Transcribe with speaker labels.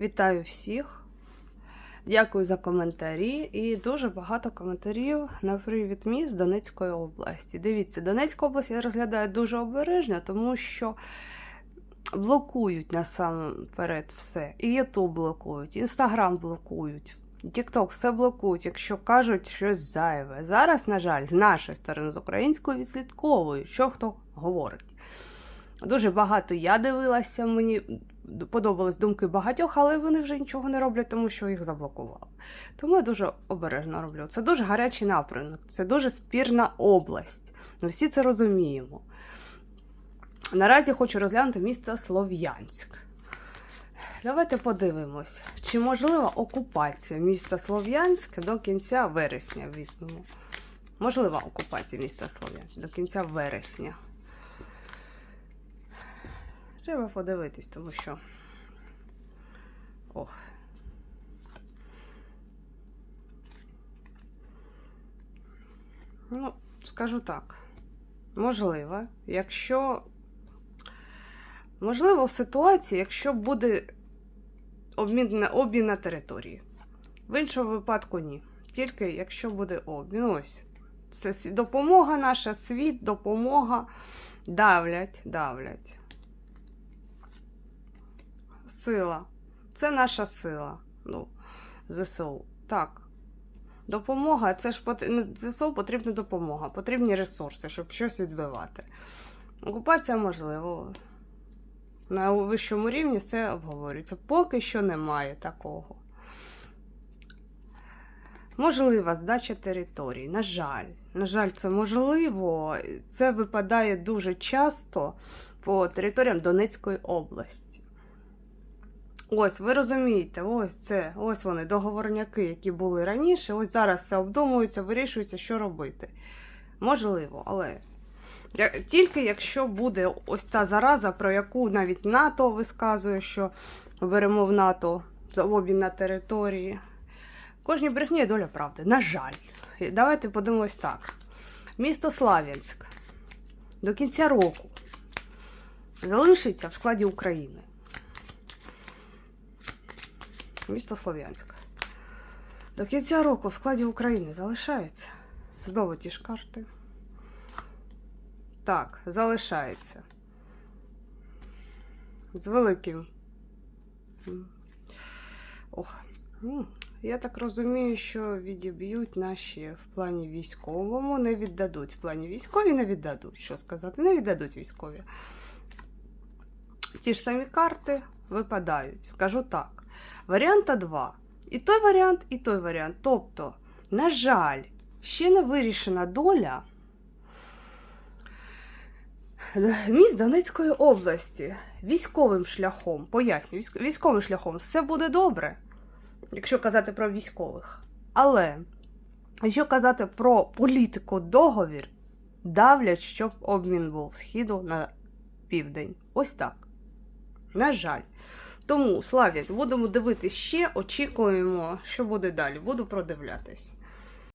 Speaker 1: Вітаю всіх. Дякую за коментарі. І дуже багато коментарів на привід міст Донецької області. Дивіться, Донецьку область я розглядаю дуже обережно, тому що блокують насамперед все. І Ютуб блокують, Інстаграм блокують. Тікток все блокують, якщо кажуть щось зайве. Зараз, на жаль, з нашої сторони, з української відслідковують, що хто говорить. Дуже багато я дивилася, мені подобались думки багатьох, але вони вже нічого не роблять, тому що їх заблокували. Тому я дуже обережно роблю. Це дуже гарячий напрямок, це дуже спірна область. Ми всі це розуміємо. Наразі хочу розглянути місто Слов'янськ. Давайте подивимось, чи можлива окупація міста Слов'янськ до кінця вересня візьмемо. Можлива окупація міста Слов'янськ до кінця вересня. Треба подивитись, тому що. Ох. Ну, скажу так. Можливо, якщо. Можливо, в ситуації, якщо буде обмін на, обмін на території. В іншому випадку ні. Тільки якщо буде обмін. Ось. Це допомога наша, світ, допомога. Давлять, давлять. Сила. Це наша сила. Ну, ЗСУ. Так. Допомога, це ж ну, ЗСУ потрібна допомога, потрібні ресурси, щоб щось відбивати. Окупація можливо. На вищому рівні все обговорюється. Поки що немає такого. Можлива здача територій. На жаль, на жаль, це можливо. Це випадає дуже часто по територіям Донецької області. Ось, ви розумієте, ось це, ось вони, договорняки, які були раніше. Ось зараз все обдумується, вирішується, що робити. Можливо, але тільки якщо буде ось та зараза, про яку навіть НАТО висказує, що беремо в НАТО за обмін на території. Кожній брехні є доля правди. На жаль. Давайте подивимось так. Місто Слав'янськ до кінця року залишиться в складі України. Місто Слов'янськ. До кінця року в складі України залишається. Знову ті ж карти. Так, залишається. З великим. Ох. Я так розумію, що відіб'ють наші в плані військовому, не віддадуть. В плані військові не віддадуть. Що сказати? Не віддадуть військові. Ті ж самі карти випадають. Скажу так. Варіанта 2. І той варіант, і той варіант. Тобто, на жаль, ще не вирішена доля міст Донецької області військовим шляхом, поясню, військовим шляхом все буде добре, якщо казати про військових. Але якщо казати про політику договір, давлять, щоб обмін був східу на південь. Ось так. На жаль. Тому, славі будемо дивитися ще, очікуємо, що буде далі. Буду продивлятись.